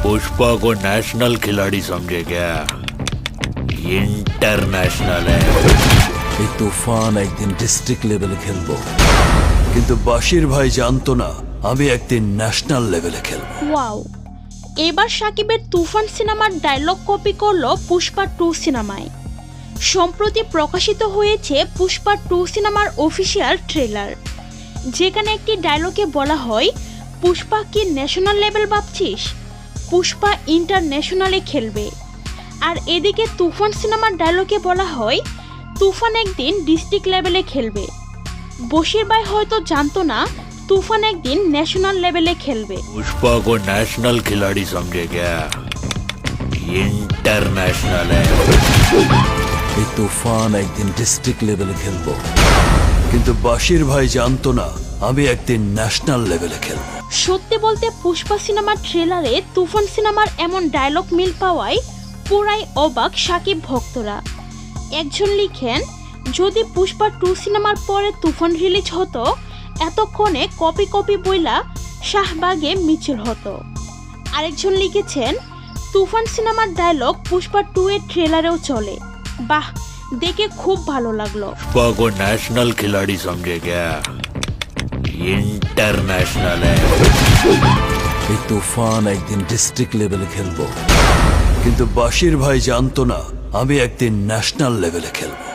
पुष्पा को नेशनल खिलाड़ी समझे क्या इंटरनेशनल है এই তুফান একদিন ডিস্ট্রিক্ট লেভেলে খেলবো কিন্তু বাশির ভাই জানতো না আমি একদিন ন্যাশনাল লেভেলে খেলবো ওয়াও এবার সাকিবের তুফান সিনেমার ডায়লগ কপি করলো পুষ্পা টু সিনেমায় সম্প্রতি প্রকাশিত হয়েছে পুষ্পা টু সিনেমার অফিসিয়াল ট্রেলার যেখানে একটি ডায়লগে বলা হয় পুষ্পা কি ন্যাশনাল লেভেল ভাবছিস পুষ্পা ইন্টারন্যাশনালে খেলবে আর এদিকে তুফান সিনেমার ডায়লগে বলা হয় তুফান একদিন ডিস্ট্রিক্ট লেভেলে খেলবে বশির ভাই হয়তো জানতো না তুফান একদিন ন্যাশনাল লেভেলে খেলবে पुष्पा को नेशनल खिलाड़ी समझे क्या इंटरनेशनल है এই তুফান একদিন ডিস্ট্রিক্ট লেভেলে খেলবো কিন্তু বাশির ভাই জানতো না, আমি একদিন ন্যাশনাল লেভেলে খেলব। সত্যি বলতে পুষ্পা সিনেমার ট্রেলারে তুফান সিনেমার এমন ডায়লগ মিল পাওয়ায় পুরাই অবাক সাকিব ভক্তরা। একজন লিখেন, যদি পুষ্পা টু সিনেমার পরে তুফান রিলিজ হতো, এতক্ষণে কপি কপি বইলা শাহবাগে মিছিল হতো। আরেকজন লিখেছেন, তুফান সিনেমার ডায়লগ পুষ্পা টু এর ট্রেলারেও চলে। বাহ দেখে খুব ভালো লাগলো पुष्पा को नेशनल खिलाड़ी समझे क्या इंटरनेशनल है এই তুফান একদিন ডিস্ট্রিক্ট লেভেলে খেলবো কিন্তু বাশির ভাই জানতো না আমি একদিন ন্যাশনাল লেভেলে খেলবো